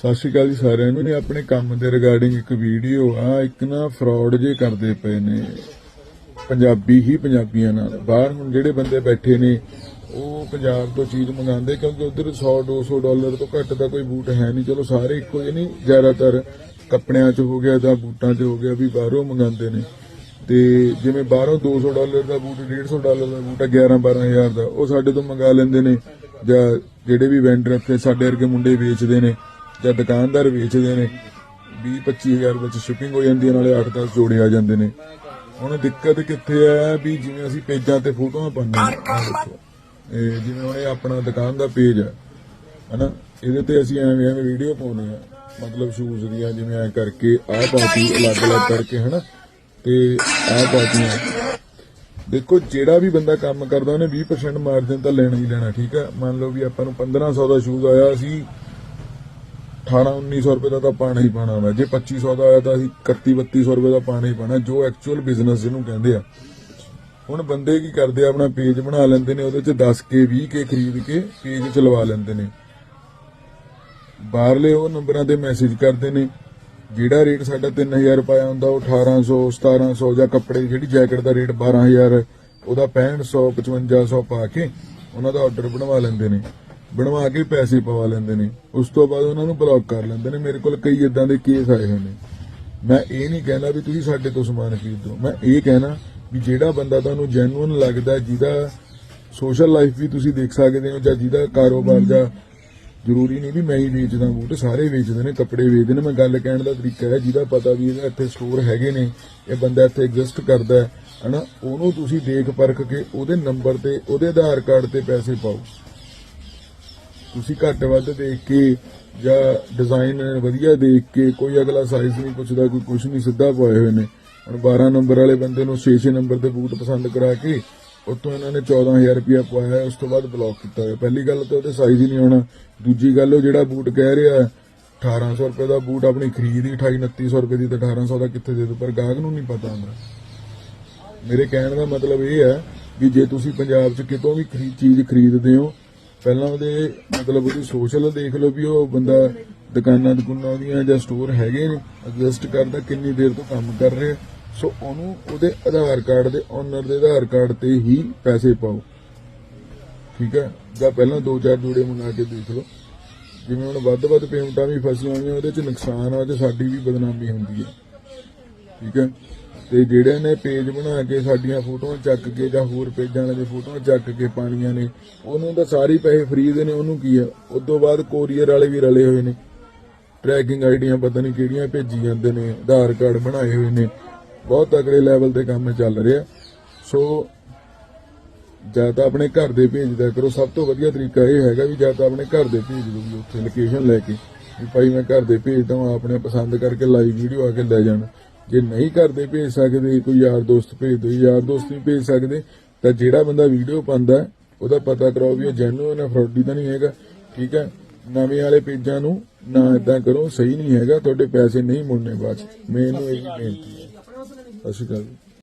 ਸਤਿ ਸ਼੍ਰੀ ਅਕਾਲ ਜੀ ਸਾਰਿਆਂ ਨੂੰ। ਆਪਣੇ ਕੰਮ ਦੇ ਰਿਗਾਰਡਿੰਗ ਇੱਕ ਵੀਡੀਓ ਆ, ਇੱਕ ਨਾ ਫਰਾਡ ਜੇ ਕਰਦੇ ਪਏ ਨੇ। ਪੰਜਾਬੀ ਹੀ ਪੰਜਾਬੀਆਂ ਨਾਲ। ਬਾਹਰ ਹੁਣ ਜਿਹੜੇ ਬੰਦੇ ਬੈਠੇ ਨੇ, ਉਹ ਪੰਜਾਬ ਤੋਂ ਚੀਜ਼ ਮੰਗਾਉਂਦੇ ਕਿਉਂਕਿ ਉਧਰ 100 200 ਡਾਲਰ ਤੋਂ ਘੱਟ ਦਾ ਕੋਈ ਬੂਟ ਹੈ ਨਹੀਂ। ਚਲੋ ਸਾਰੇ ਇੱਕੋ ਜਿਹੇ ਨਹੀਂ ਜ਼ਿਆਦਾਤਰ ਕੱਪੜਿਆਂ 'ਚ ਹੋ ਗਿਆ ਜਾਂ ਬੂਟਾਂ 'ਚ ਹੋ ਗਿਆ ਵੀ ਬਾਹਰੋਂ ਮੰਗਾਉਂਦੇ ਨੇ। ਤੇ ਜਿਵੇਂ ਬਾਹਰੋਂ 200 ਡਾਲਰ ਦਾ ਬੂਟ 150 ਡਾਲਰ ਦਾ ਬੂਟ 11 12000 ਦਾ, ਉਹ ਸਾਡੇ ਤੋਂ ਮੰਗਾ ਲੈਂਦੇ ਨੇ। ਜਾਂ ਜਿਹੜੇ ਵੀ ਵੈਂਡਰ ਇੱਥੇ ਸਾਡੇ ਵਰਗੇ ਮੁੰਡੇ ਵੇਚਦੇ ਨੇ। ਜਾਂ ਦੁਕਾਨਦਾਰ ਵੇਚਦੇ ਨੇ 20 25000 ਵਿੱਚ ਸ਼ਿਪਿੰਗ ਹੋ ਜਾਂਦੀ ਹੈ ਨਾਲੇ 8-10 ਜੋੜੇ ਆ ਜਾਂਦੇ ਨੇ। ਹੁਣ ਦਿੱਕਤ ਕਿੱਥੇ ਆ ਵੀ ਜਿਵੇਂ ਅਸੀਂ ਪੇਜਾਂ ਤੇ ਫੋਟੋਆਂ ਪਾਉਂਦੇ। ਇਹ ਜਿਵੇਂ ਹੁਣ ਇਹ ਆਪਣਾ ਦੁਕਾਨ ਦਾ ਪੇਜ ਹੈ ਹਨਾ? ਇਹਦੇ ਤੇ ਅਸੀਂ ਐਵੇਂ ਐਵੇਂ ਵੀਡੀਓ ਪਾਉਨੇ ਆ ਮਤਲਬ ਸ਼ੂਜ਼ ਦੀਆਂ ਜਿਵੇਂ ਐ ਕਰਕੇ ਆਹ ਪਾਤੀ ਅਲੱਗ-ਅਲੱਗ ਕਰਕੇ ਹਨਾ? ਤੇ ਆਹ ਪਾਤੀਆਂ ਦੇਖੋ ਜਿਹੜਾ ਵੀ ਬੰਦਾ ਕੰਮ ਕਰਦਾ ਉਹਨੇ 20% ਮਾਰਜਨ ਤਾਂ ਲੈਣਾ ਹੀ ਲੈਣਾ ਠੀਕ ਹੈ? ਮੰਨ ਲਓ ਵੀ ਆਪਾਂ ਨੂੰ 1500 ਦਾ ਸ਼ੂਜ਼ ਆਇਆ ਸੀ 18 1900 ਰੁਪਏ ਦਾ ਤਾਂ ਪਾਣਾ ਹੀ ਪਾਣਾ ਵਾ। ਜੇ 2500 ਦਾ ਆਇਆ ਤਾਂ ਅਸੀਂ 31 3200 ਰੁਪਏ ਦਾ ਪਾਣਾ ਹੀ ਪਾਣਾ। ਜੋ ਐਕਚੁਅਲ ਬਿਜ਼ਨਸ ਜਿਹਨੂੰ ਕਹਿੰਦੇ ਆ। ਹੁਣ ਬੰਦੇ ਕੀ ਕਰਦੇ ਆ, ਆਪਣਾ ਪੇਜ ਬਣਾ ਲੈਂਦੇ ਨੇ, ਉਹਦੇ ਚ 10 ਕੇ 20 ਕੇ ਖਰੀਦ ਕੇ ਪੇਜ ਚਲਵਾ ਲੈਂਦੇ ਨੇ। ਬਾਹਰਲੇ ਉਹ ਨੰਬਰਾਂ ਤੇ ਮੈਸੇਜ ਕਰਦੇ ਨੇ, ਜਿਹੜਾ ਰੇਟ ਸਾਡਾ 3000 ਰੁਪਏ ਹੁੰਦਾ, ਉਹ 1800 1700 ਜਾਂ ਕੱਪੜੇ ਦੀ ਜਿਹੜੀ ਜੈਕਟ ਦਾ ਰੇਟ 12000 ਉਹਦਾ 6500 5500 ਪਾ ਕੇ ਉਹਨਾਂ ਦਾ ਆਰਡਰ ਬਣਵਾ ਲੈਂਦੇ ਨੇ। ਬਣਵਾ ਕੇ ਪੈਸੇ ਪਵਾ ਲੈਂਦੇ ਨੇ। ਉਸ ਤੋਂ ਬਾਅਦ ਉਹਨਾਂ ਨੂੰ ਬਲੌਕ ਕਰ ਲੈਂਦੇ ਨੇ। ਮੇਰੇ ਕੋਲ ਕਈ ਇਦਾਂ ਦੇ ਕੇਸ ਆਏ ਹੋਏ ਨੇ। ਮੈਂ ਇਹ ਨਹੀਂ ਕਹਿਣਾ ਵੀ ਤੁਸੀਂ ਸਾਡੇ ਤੋਂ ਸਮਾਨ ਖਰੀਦੋ। ਮੈਂ ਇਹ ਕਹਿਣਾ ਵੀ ਜਿਹੜਾ ਬੰਦਾ ਤੁਹਾਨੂੰ ਜੈਨੂਨ ਲੱਗਦਾ, ਜਿਹਦਾ ਸੋਸ਼ਲ ਲਾਈਫ ਵੀ ਤੁਸੀਂ ਦੇਖ ਸਕਦੇ ਹੋ ਜਾਂ ਜਿਹਦਾ ਕਾਰੋਬਾਰ ਜਾਂ ਜ਼ਰੂਰੀ ਨਹੀਂ ਵੀ ਮੈਂ ਹੀ ਵੇਚਦਾ ਬੂਟ ਸਾਰੇ ਵੇਚਦੇ ਨੇ, ਕੱਪੜੇ ਵੇਚਦੇ ਨੇ। ਮੈਂ ਗੱਲ ਕਹਿਣ ਦਾ ਤਰੀਕਾ ਹੈ, ਜਿਹਦਾ ਪਤਾ ਵੀ ਇਹਦਾ ਇੱਥੇ ਸਟੋਰ ਹੈਗੇ ਨੇ, ਇਹ ਬੰਦਾ ਇੱਥੇ ਐਗਜ਼ਿਸਟ ਕਰਦਾ ਹੈ, ਹਨਾ? ਉਹਨੂੰ ਤੁਸੀਂ ਦੇਖ ਪਰਖ ਕੇ ਉਹਦੇ ਨੰਬਰ ਤੇ, ਉਹਦੇ ਆਧਾਰ ਕਾਰਡ ਤੇ ਪੈਸੇ ਪਾਓ। ਤੁਸੀਂ ਘੱਟ ਵੱਧ ਦੇਖ ਕੇ ਜਾਂ ਡਿਜ਼ਾਈਨ ਵਧੀਆ ਦੇਖ ਕੇ ਕੋਈ ਅਗਲਾ ਸਾਈਜ਼ ਨਹੀਂ ਪੁੱਛਦਾ ਕੋਈ ਕੁਝ ਨਹੀਂ ਸਿੱਧਾ ਪਾਏ ਹੋਏ ਨੇ। ਹੁਣ 12 ਨੰਬਰ ਵਾਲੇ ਬੰਦੇ ਨੂੰ 6-6 ਨੰਬਰ ਦੇ ਬੂਟ ਪਸੰਦ ਕਰਾ ਕੇ ਉਤੋਂ ਇਹਨਾਂ ਨੇ 14000 ਰੁਪਇਆ ਪਵਾਇਆ ਉਸ ਤੋਂ ਬਾਅਦ ਬਲੌਕ ਕੀਤਾ ਹੋਇਆ। ਪਹਿਲੀ ਗੱਲ ਤਾਂ ਉਹਦੇ ਸਾਈਜ਼ ਹੀ ਨਹੀਂ ਆਉਣਾ ਦੂਜੀ ਗੱਲ ਉਹ ਜਿਹੜਾ ਬੂਟ ਕਹਿ ਰਿਹਾ ਹੈ, 1800 ਰੁਪਏ ਦਾ ਬੂਟ ਆਪਣੀ ਖਰੀਦ ਹੀ 28 2900 ਰੁਪਏ ਦੀ ਤੇ 1800 ਦਾ ਕਿੱਥੇ ਦੇ ਦੋ ਪਰ ਗਾਹਕ ਨੂੰ ਨਹੀਂ ਪਤਾ ਹੁੰਦਾ। ਮੇਰੇ ਕਹਿਣ ਦਾ ਮਤਲਬ ਇਹ ਹੈ ਵੀ ਜੇ ਤੁਸੀਂ ਪੰਜਾਬ 'ਚ ਕਿਤੋਂ ਵੀ ਖਰੀਦ ਚੀਜ਼ ਖਰੀਦਦੇ ਹੋ ਪਹਿਲਾਂ ਉਹਦੇ ਮਤਲਬ ਉਹਦੀ ਸੋਸ਼ਲ ਦੇਖ ਲਓ ਵੀ ਉਹ ਬੰਦਾ ਦੁਕਾਨਾਂ ਦੁਕਾਨਾਂ ਦੀਆਂ ਜਾਂ ਸਟੋਰ ਹੈਗੇ ਨੇ ਐਡਜਸਟ ਕਰਦਾ ਕਿੰਨੀ ਦੇਰ ਤੋਂ ਕੰਮ ਕਰ ਰਿਹਾ। ਸੋ ਉਹਨੂੰ ਉਹਦੇ ਆਧਾਰ ਕਾਰਡ ਦੇ ਓਨਰ ਦੇ ਆਧਾਰ ਕਾਰਡ ਤੇ ਹੀ ਪੈਸੇ ਪਾਓ। ਠੀਕ ਹੈ? ਜਾਂ ਪਹਿਲਾਂ ਦੋ ਚਾਰ ਜੋੜੇ ਮੰਗਾ ਕੇ ਦੇਖ ਲਓ। ਜਿਵੇਂ ਹੁਣ ਵੱਧ ਵੱਧ ਪੇਮੈਂਟਾਂ ਵੀ ਫਸੀਆਂ ਹੋਈਆਂ, ਉਹਦੇ 'ਚ ਨੁਕਸਾਨ ਆ ਤੇ ਸਾਡੀ ਵੀ ਬਦਨਾਮੀ ਹੁੰਦੀ ਹੈ ਠੀਕ ਹੈ? ਤੇ ਜਿਹੜੇ ਨੇ ਪੇਜ ਬਣਾ ਕੇ ਸਾਡੀਆਂ ਫੋਟੋਆਂ ਚੱਕ ਕੇ ਜਾਂ ਹੋਰ ਪੇਜਾਂ ਵਾਲੇ ਦੀ ਫੋਟੋਆਂ ਚੱਕ ਕੇ ਪਾਣੀਆਂ ਨੇ, ਉਹਨੂੰ ਤਾਂ ਸਾਰੇ ਪੈਸੇ ਫ੍ਰੀ ਦੇ ਨੇ, ਉਹਨੂੰ ਕੀ ਆ? ਉਸ ਤੋਂ ਬਾਅਦ ਕੋਰੀਅਰ ਵਾਲੇ ਵੀ ਰਲੇ ਹੋਏ ਨੇ। ਟਰੈਕਿੰਗ ਆਈਡੀਆਂ ਪਤਾ ਨਹੀਂ ਕਿਹੜੀਆਂ ਭੇਜੀ ਜਾਂਦੇ ਨੇ, ਆਧਾਰ ਕਾਰਡ ਬਣਾਏ ਹੋਏ ਨੇ। ਬਹੁਤ ਤਕੜੇ ਲੈਵਲ ਤੇ ਕੰਮ ਚੱਲ ਰਿਹਾ। ਸੋ ਜਾਂ ਤਾਂ ਆਪਣੇ ਘਰ ਦੇ ਭੇਜਦਾ ਕਰੋ। ਸਭ ਤੋਂ ਵਧੀਆ ਤਰੀਕਾ ਇਹ ਹੈਗਾ ਵੀ ਜਾਂ ਤਾਂ ਆਪਣੇ ਘਰ ਦੇ ਭੇਜ ਦਿਓ ਵੀ ਉੱਥੇ ਲੋਕੇਸ਼ਨ ਲੈ ਕੇ। ਵੀ ਭਾਈ ਮੈਂ ਘਰ ਦੇ ਭੇਜਦਾ ਹਾਂ ਆਪਣੇ ਪਸੰਦ ਕਰਕੇ ਲਾਈਵ ਵੀਡੀਓ ਆ ਕੇ ਲੈ ਜਾਣ। ਜੇ ਨਹੀਂ ਘਰ ਭੇਜ ਸਕਦੇ, ਕੋਈ ਯਾਰ ਦੋਸਤ ਭੇਜ ਦਿਓ ਯਾਰ ਦੋਸਤ ਨਹੀਂ ਭੇਜ ਸਕਦੇ, ਤਾਂ ਜਿਹੜਾ ਬੰਦਾ ਵੀਡੀਓ ਪਾਉਂਦਾ ਉਹਦਾ ਪਤਾ ਕਰਾਓ ਵੀ ਉਹ ਜੈਨੂਇਨ ਹੈ, ਫਰਾਡੀ ਤਾਂ ਨਹੀਂ ਹੈਗਾ, ਠੀਕ ਹੈ? ਨਵੇਂ ਵਾਲੇ ਪੇਜਾਂ ਨੂੰ ਨਾ ਇਦਾਂ ਕਰੋ, ਸਹੀ ਨਹੀਂ ਹੈਗਾ, ਤੁਹਾਡੇ ਪੈਸੇ ਨਹੀਂ ਮੁੜਨੇ ਬਾਅਦ ਮੈਂ ਮੈਨੂੰ ਇਹ ਬੇਨਤੀ ਹੈ। ਸਤਿ ਸ਼੍ਰੀ ਅਕਾਲ।